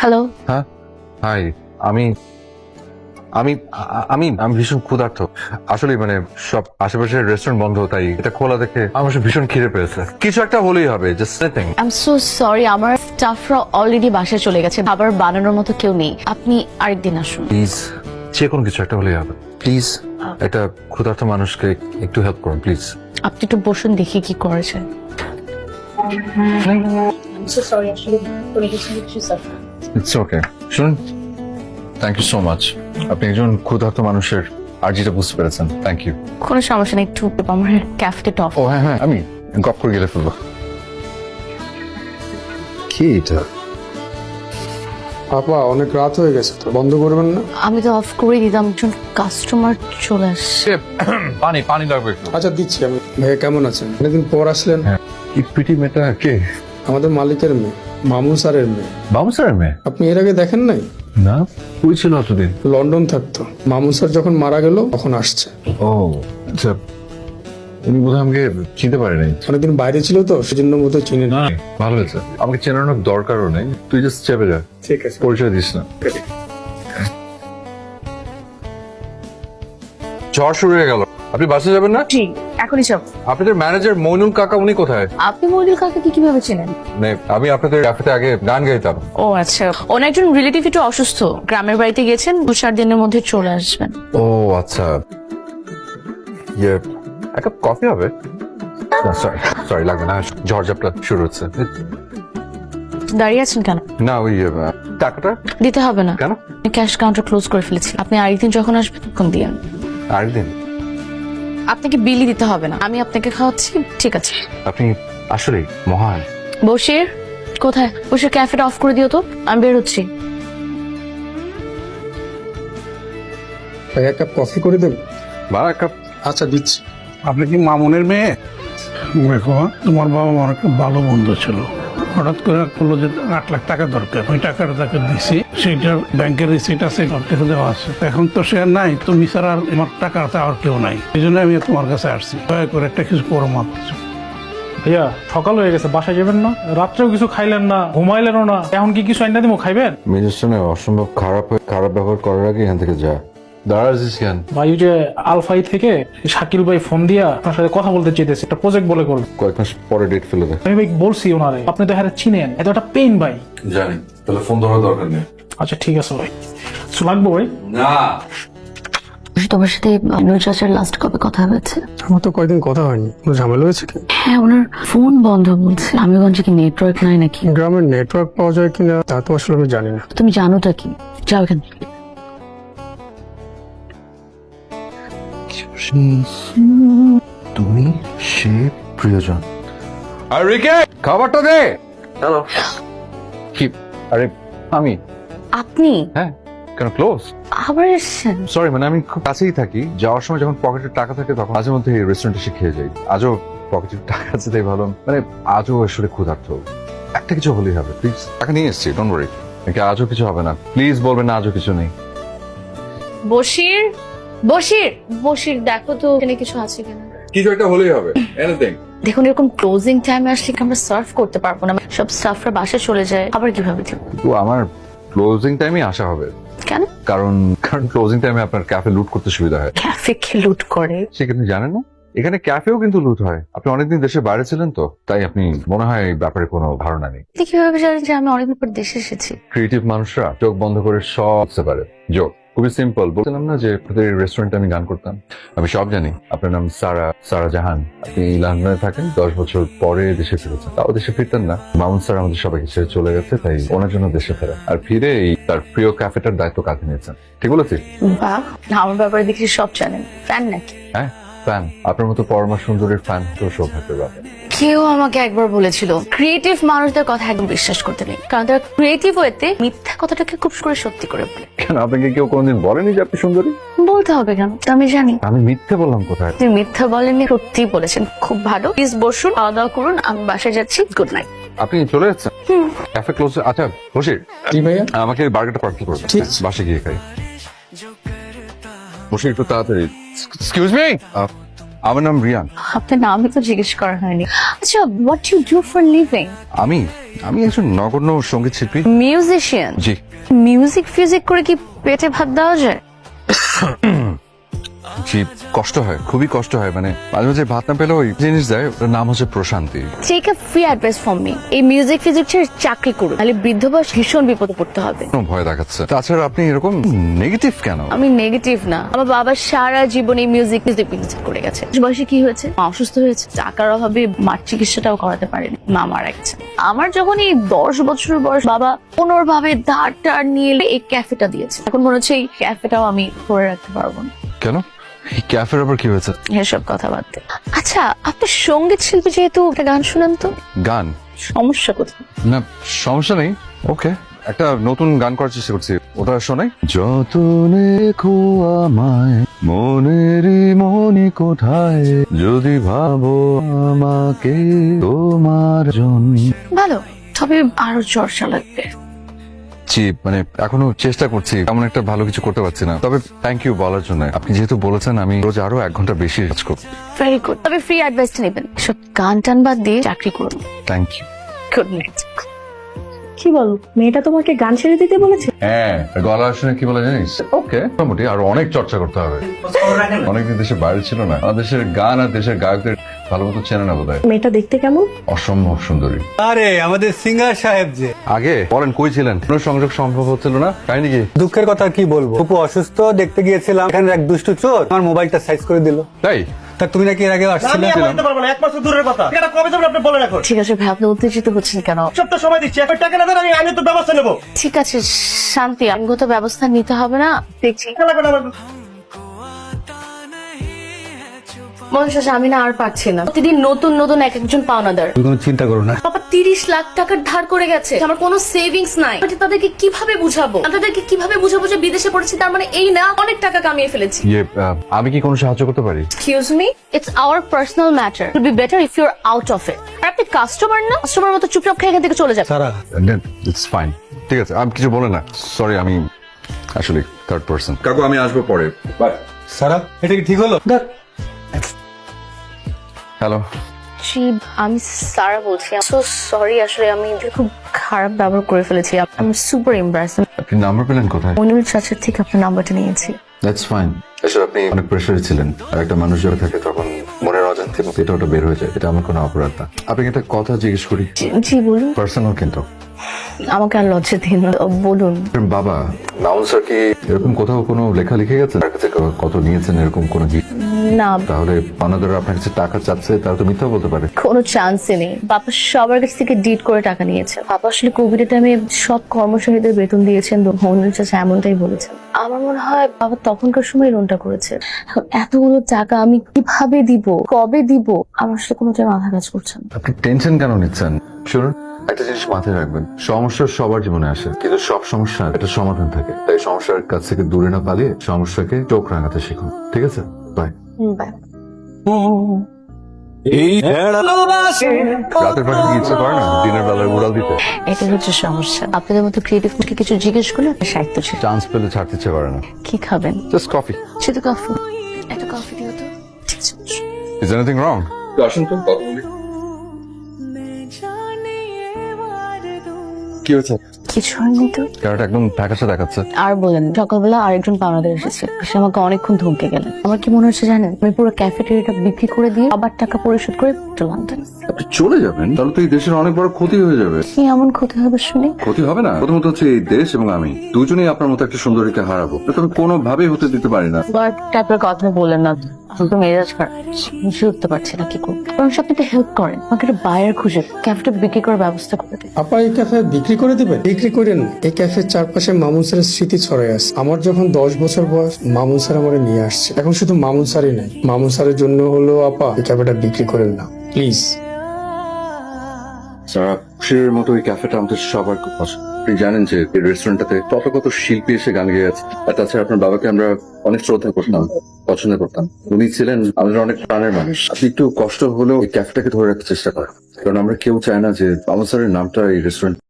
Hello হ্যাঁ high আমি আমি আ- আমি আমি ভীষণ ক্ষুধার্ত। আসলে মানে সব আশেপাশের রেস্টুরেন্ট বন্ধ তাই এটা খোলা দেখে আমার আসলে ভীষণ খিদে পেয়েছে। কিছু একটা হলেই হবে just anything I am so sorry আমার স্টাফরা অলরেডি বাসায় চলে গেছে খাবার বানানোর মতো কেউ নেই। আপনি আরেকদিন আসুন। প্লিজ যে কোনো কিছু একটা হলেই হবে। প্লিজ একটা ক্ষুধার্ত মানুষকে একটু হেল্প করুন প্লিজ আপনি একটু বসুন দেখি কি করেছে ইটস ওকে শুনুন থ্যাংক ইউ সো মাচ আপনি একজন ক্ষুধার্ত মানুষের আর্জিটা বুঝতে পেরেছেন। থ্যাংক ইউ কোনো সমস্যা নেই একটু আমার ক্যাফেটে টফ ও হ্যাঁ হ্যাঁ আমি গপ করে গেলে ফেলব। কি এটা? পাপা অনেক রাত হয়ে গেছে তো বন্ধ করবেন না? আমি তো অফ করে দিতাম একজন কাস্টমার চলে আসছে। পানি পানি লাগবে একটু। আচ্ছা দিচ্ছি আমি। ভাইয়া কেমন আছেন? অনেকদিন পর আসলেন। এই পিটি মেয়েটা কে? আমাদের মালিকের মেয়ে মামুন স্যারের মেয়ে। বাবু স্যারের মেয়ে? আপনি এর আগে দেখেন নাই? না। কই ছিল অতদিন লন্ডন থাকতো। মামুন স্যার যখন মারা গেল তখন আসছে। ও আচ্ছা। উনি বোধহয় আমাকে চিনতে পারে নাই। অনেকদিন বাইরে ছিল তো সেজন্য মতো চিনে না ভালো হয়েছে। আমাকে চেনানোর দরকারও নেই। তুই জাস্ট চেপে যা। ঠিক আছে। পরিচয় দিস না। ঝড় শুরু হয়ে গেল। আপনি বাসে যাবেন না? জি এখনই সব আপনাদের ম্যানেজার মইনুল কাকা উনি কোথায়? আপনি মহিদুল কাকাকে কীভাবে চেনেন? মানে আমি আপনাদের ক্যাফেতে আগে গান গাইতাম। ও আচ্ছা। ওনার একজন রিলেটিভ একটু অসুস্থ। গ্রামের বাড়িতে গেছেন দু চার দিনের মধ্যে চলে আসবেন। ও আচ্ছা। ইয়ে এক কাপ কফি হবে? সরি সরি লাগবে না। ঝড়ঝাপটা শুরু হচ্ছে। দাঁড়িয়ে আছেন কেন? না ওই আহ, টাকাটা? দিতে হবে না। কেন? ক্যাশ কাউন্টার ক্লোজ করে ফেলেছি। আপনি আরেকদিন যখন আসবেন তখন দিয়েন আরেকদিন? আপনাকে বিলি দিতে হবে না। আমি আপনাকে খাওয়াচ্ছি ঠিক আছে। আপনি আসলে মহান। বসির কোথায়? বসির ক্যাফেটা অফ করে দিও তো। আমি বের হচ্ছি। ভাই এক কাপ কফি করে দেব? বা এক কাপ। আচ্ছা দিচ্ছি। আপনি কি মামুনের মেয়ে? দেখো তোমার বাবা আমার একটা ভালো বন্ধু ছিল। হঠাৎ করে বলল যে আট লাখ টাকা দরকার ওই টাকাটা তাকে দিছি। সেইটার ব্যাংকের রিসিট আছে কিছু দেওয়া আছে। এখন তো সে আর নাই তুমি ছাড়া আর আমার টাকা আছে আর কেউ নাই। এই জন্য আমি তোমার কাছে আসছি। দয়া করে একটা কিছু করো মাপ কিছু ভাইয়া সকাল হয়ে গেছে বাসায় যাবেন না? রাত্রেও কিছু খাইলেন না ঘুমাইলেনও না। এখন কি কিছু আইনা দিব খাইবেন? মেজাজটা অসম্ভব খারাপ খারাপ ব্যবহার করার আগে এখান থেকে যা। কেন? ভাই ওই যে আলফাই থেকে শাকিল ভাই ফোন দিয়া আপনার সাথে কথা বলতে চেয়েছে একটা প্রজেক্ট বলে করবে কয়েক মাস পরে ডেট ফেলে দে। আমি ভাই বলছি ওনারে আপনি তো হ্যাঁ চিনেন এত একটা পেইন ভাই। জানি তাহলে ফোন ধরার দরকার নেই। আচ্ছা ঠিক আছে ভাই। কিছু লাগবো ভাই? না। তোমার সাথে নুর চাচার লাস্ট কবে কথা হয়েছে? আমার তো কয়দিন কথা হয়নি। কোনো ঝামেলা হয়েছে কি? হ্যাঁ ওনার ফোন বন্ধ বলছে। আমি বলছি কি নেটওয়ার্ক নাই নাকি? গ্রামের নেটওয়ার্ক পাওয়া যায় কিনা তা তো আসলে আমি জানি না। তুমি জানোটা কি? যাও এখান তুমি সে প্রিয়জন। আর রিকে খাবারটা দে। হ্যালো কি? আরে আমি? আপনি? হ্যাঁ কেন ক্লোজ আবার এসছেন? সরি মানে আমি খুব কাছেই থাকি। যাওয়ার সময় যখন পকেটে টাকা থাকে তখন মাঝে মধ্যে রেস্টুরেন্টে এসে খেয়ে যাই। আজও পকেটে টাকা আছে তাই ভালো মানে আজও আসলে ক্ষুধার্ত। একটা কিছু হলেই হবে প্লিজ টাকা নিয়ে এসছি ডোন্ট ওয়ারি আজও কিছু হবে না? প্লিজ বলবেন না আজও কিছু নেই। বসির বসির বসির দেখো তো এখানে কিছু আছে কিনা। কিছু একটা হলেই হবে এনিথিং দেখুন এরকম ক্লোজিং টাইমে আসলে আমরা সার্ভ করতে পারব না? সব স্টাফরা বাসায় চলে যায় আবার কীভাবে দিব? তো আমার ক্লোজিং টাইমে আসা হবে। কেন? কারণ কারণ ক্লোজিং টাইমে আপনার ক্যাফে লুট করতে সুবিধা হয়। ক্যাফে কে লুট করে? সে কিন্তু জানেন না? এখানে ক্যাফেও কিন্তু লুট হয়। আপনি অনেকদিন দেশের বাইরে ছিলেন তো তাই আপনি মনে হয় এই ব্যাপারে কোনো ধারণা নেই। আপনি কীভাবে জানেন যে আমি অনেকদিন পর দেশে এসেছি? ক্রিয়েটিভ মানুষরা চোখ বন্ধ করে সব বুঝতে পারে। যোগ খুবই সিম্পল বলছিলাম না যে আপনাদের রেস্টুরেন্টে আমি গান করতাম। আমি সব জানি। আপনার নাম সারা সারা জাহান। আপনি লন্ডনে থাকেন দশ বছর পরে দেশে ফিরেছেন। তাও দেশে ফিরতেন না। মামুন স্যার আমাদের সবাইকে ছেড়ে চলে গেছে তাই ওনার জন্য দেশে ফেরা আর ফিরে এই তার প্রিয় ক্যাফেটার দায়িত্ব কাঁধে নিয়েছেন। ঠিক বলেছি? বাহ আমার ব্যাপারে দেখি সব জানেন। ফ্যান নাকি? হ্যাঁ। ফ্যান আপনার মতো পরমা সুন্দরীর ফ্যান তো সৌভাগ্যের ব্যাপার। কেউ আমাকে একবার বলেছিল ক্রিয়েটিভ মানুষদের কথা একদম বিশ্বাস করতে নেই। কারণ তারা ক্রিয়েটিভ ওয়েতে মিথ্যা কথাটাকে খুব করে সত্যি করে বলে। কেন আপনাকে কেউ কোনোদিন বলেনি যে আপনি সুন্দরী? বলতে হবে কেন? আমি জানি। আমি মিথ্যে বললাম কোথায়? আপনি মিথ্যা বলেননি সত্যি বলেছেন। খুব ভালো। প্লিজ বসুন খাওয়া দাওয়া করুন আমি বাসায় যাচ্ছি। গুড নাইট আপনি চলে যাচ্ছেন? ক্যাফে ক্লোজ আচ্ছা বসির ভাইয়া? আমাকে বার্গারটা পার্সেল করবেন বাসে গিয়ে খাই। বসে একটু তাড়াতাড়ি। এক্সকিউজ মি আমার নাম রিয়ান। আপনার নামই তো জিজ্ঞেস করা হয়নি। আচ্ছা what you do for living আমি আমি একজন নগণ্য সংগীত শিল্পী মিউজিশিয়ান জি। মিউজিক ফিউজিক করে কি পেটে ভাত দেওয়া যায়? কষ্ট হয় খুবই কষ্ট হয়। মানে মাঝে মাঝে ভাত না পেলেও ওই জিনিস দেয় ওটার নাম হচ্ছে Prashanti. Take a free advice from me এই মিউজিক ফিজিক ছেড়ে চাকরি করুন তাহলে বৃদ্ধ বয়স ভীষণ বিপদে পড়তে হবে। কোনো ভয় দেখাচ্ছে। তাছাড়া আপনি এরকম নেগেটিভ কেন? আমি নেগেটিভ না। আমার বাবা সারা জীবনে মিউজিক মিউজিক মিউজিক করে গেছে। বয়সে কি হয়েছে? মা অসুস্থ হয়েছে। টাকার অভাবে মার চিকিৎসাটাও করাতে পারেনি। মা মারা গেছে। আমার যখন এই দশ বছর বয়স বাবা পুনর্ভাবে ধার টার নিয়ে এলে এই ক্যাফেটা দিয়েছে। এখন মনে হচ্ছে এই ক্যাফেটাও আমি করে রাখতে পারব না। কেন? এই ক্যাফের আবার কি হয়েছে? এসব কথা বাদ দে। আচ্ছা আপনি সংগীত শিল্পী যেহেতু একটা গান শুনেন তো? গান? সমস্যা কোথায়? না সমস্যা নেই। ওকে একটা নতুন গান করার চেষ্টা করছি। ওটা শোনাই। যতনে আমায় মনেরই মনি কোথায়? যদি ভাবো আমাকে তোমার জন্য। ভালো তবে আরও চর্চা লাগবে। জি মানে এখনও চেষ্টা করছি এমন একটা ভালো কিছু করতে পারছি না। তবে থ্যাংক ইউ বলার জন্য। আপনি যেহেতু বলেছেন আমি রোজ আরও এক ঘণ্টা বেশি কাজ করব। ভেরি গুড তবে ফ্রি অ্যাডভাইসটা নেবেন। সব গান টান বাদ দিয়ে চাকরি করুন। থ্যাংক ইউ গুড নাইট কি বল? মেয়েটা তোমাকে গান ছেড়ে দিতে বলেছে? হ্যাঁ গলা শুনে কি বলে জানিস? ওকে। মোটামুটি আর অনেক চর্চা করতে হবে। অনেকদিন দেশের বাইরে ছিল না। আমাদের দেশের গান আর দেশের গায়কদের ভালো মতো চেনে না বোধ মেয়েটা দেখতে কেমন? অসম্ভব সুন্দরী। আরে আমাদের সিঙ্গার সাহেব যে। আগে বলেন কই ছিলেন? কোনো সংযোগ সম্ভব হচ্ছিল না? কাহিনী কি দুঃখের কথা কি বলব? খুব অসুস্থ দেখতে গিয়েছিলাম। এখানে এক দুষ্টু চোর আমার মোবাইলটা সাইজ করে দিল। তাই? তা তুমি নাকি এর আগে আসছিলে পারব না এক মাস দূরের কথা। এটা কবে যাবেন আপনি এখন? ঠিক আছে ভাই আপনি উত্তেজিত হচ্ছেন কেন? সপ্তাহ সময় দিচ্ছি টাকা না দেন আমি আমি তো ব্যবস্থা নেব। ঠিক আছে শান্তি আইনগত ব্যবস্থা নিতে হবে না। দেখছি। লাগবে না আমার মনে শেষে আমি না আর পারছি না। প্রতিদিন নতুন নতুন এক একজন পাওনাদার। তুমি চিন্তা করো না। বাবা তিরিশ লাখ টাকার ধার করে গেছে। আমার কোনো সেভিংস নাই। আমি তাদেরকে কীভাবে বুঝাবো? আমি তাদেরকে কীভাবে বুঝাবো যে বিদেশে পড়েছি তার মানে এই না অনেক টাকা কামিয়ে ফেলেছি। ইয়ে আমি কি কোনো সাহায্য করতে পারি? Excuse me it's our personal matter would be better if you are out of it আর আপনি কাস্টমার না? কাস্টমার মতো চুপচাপ খেয়ে এখান থেকে চলে যাবেন সারা ইটস ফাইন ঠিক আছে আমি কিছু বলে না। সরি আমি আসলে থার্ড পার্সন কাকু আমি আসব পরে। বাই সারা এটা কি ঠিক হলো? হ্যালো জি আমি সারা বলছি। সো সরি আসলে আমি খুব খারাপ ব্যবহার করে ফেলেছি। আমি সুপার এম্বারাস আপনি নাম্বার পেলেন কোথায়? মনিরুল চাচার থেকে আপনার নাম্বারটা নিয়েছি। দ্যাটস ফাইন আসলে আপনি অনেক প্রেশারে ছিলেন। আর একটা মানুষ যখন থাকে তখন মনের অজান্তে এটা ওটা বের হয়ে যায়। এটা আমার কোনো অপরাধ না। আপনাকে একটা কথা জিজ্ঞেস করি। জি- বলুন। পার্সোনাল কিন্তু। আমাকে আর লজ্জা দিন না। বলুন। বাবা মাউন স্যার কি এরকম কোথাও কোনো লেখা লিখে গেছে তার কাছে ক- কত নিয়েছেন? এরকম কোনো না। তাহলে পানাদার আপনার কাছে টাকা চাচ্ছে তো মিথ্যা বলতে পারে। কোনো চান্সই নেই। বাবা সবার কাছ থেকে ডিট করে টাকা নিয়েছে। বাবা আসলে কোভিড টাইমে সব কর্মচারীদের বেতন দিয়েছেন এমনটাই বলেছেন। আমার মনে হয় বাবা তখনকার সময় লোনটা করেছে। এতগুলো টাকা আমি কীভাবে দিব? কবে দিব? আমার আসলে কোনোটাই মাথা কাজ করছে না। আপনি টেনশন কেন নিচ্ছেন? শুনুন একটা জিনিস মাথায় রাখবেন। সমস্যা সবার জীবনে আসে কিন্তু সব সমস্যার একটা সমাধান থাকে। তাই সমস্যার কাছ থেকে দূরে না পালিয়ে সমস্যাকে চোখ রাঙাতে শিখুন। ঠিক আছে? বাই বাই রাতের পাখি কি ইচ্ছে করে না? দিনের বেলায় উড়াল দিতে। হচ্ছে সমস্যা। আপনাদের মতো ক্রিয়েটিভ কিছু জিজ্ঞেস করলে? আপনার সাহিত্য ছিল। চান্স পেলে ছাড়তে ইচ্ছে করে না। কি খাবেন? জাস্ট কফি শুধু কফি কফি দিও তো। ঠিক আছে। ইজ এনিথিং রং আসুন তো কথা বলি। কি হয়েছে? কিছু হয়নি তো। ক্যারেট একদম ফ্যাকাশে দেখাচ্ছে। আর বলেন সকালবেলা আরেকজন পাওনাদার এসেছে সে আমাকে অনেকক্ষণ ধমকে গেলেন। আমার কি মনে হচ্ছে জানেন আমি পুরো ক্যাফেটেরিয়াটা বিক্রি করে দিয়ে আবার টাকা পরিশোধ করে লন্ডন আপনি চলে যাবেন? তাহলে তো এই দেশের অনেক বড় ক্ষতি হয়ে যাবে। কি এমন ক্ষতি হবে শুনি? ক্ষতি হবে না। প্রথমত হচ্ছে এই দেশ এবং আমি। দুজনেই আপনার মতো একটা সুন্দরীকে হারাবো। এটা তো আমি কোনোভাবেই হতে দিতে পারি না। টাইপের কথা বলেন না। আমি তো মেজাজ খারাপ। বুঝে উঠতে পারছি না কি করব। বরং আপনি একটা হেল্প করেন। আমাকে একটা বায়ার খুঁজে ক্যাফেটা বিক্রি করার ব্যবস্থা করে দিন। আপা এই ক্যাফে বিক্রি করে দেবেন? বিক্রি করেন, এই ক্যাফের চারপাশে মামুন স্যারের স্মৃতি ছড়াই আছে। আমার যখন দশ বছর বয়স, মামুন স্যার আমার নিয়ে আসছে। এখন শুধু মামুন স্যারই নাই। মামুন স্যারের জন্য হলো, আপা, এই ক্যাফেটা বিক্রি করেন না। প্লিজ। সারা মতো এই ক্যাফেটা আমাদের সবার খুব পছন্দ। আপনি জানেন যে এই রেস্টুরেন্টটাতে কত কত শিল্পী এসে গান গেয়ে আছে। আর তাছাড়া আপনার বাবাকে আমরা অনেক শ্রদ্ধা করতাম, পছন্দ করতাম। উনি ছিলেন আমাদের অনেক প্রাণের মানুষ। আপনি একটু কষ্ট হলেও এই ক্যাফেটাকে ধরে রাখার চেষ্টা করেন। কারণ আমরা কেউ চাই না যে আমার স্যারের নামটা এই রেস্টুরেন্ট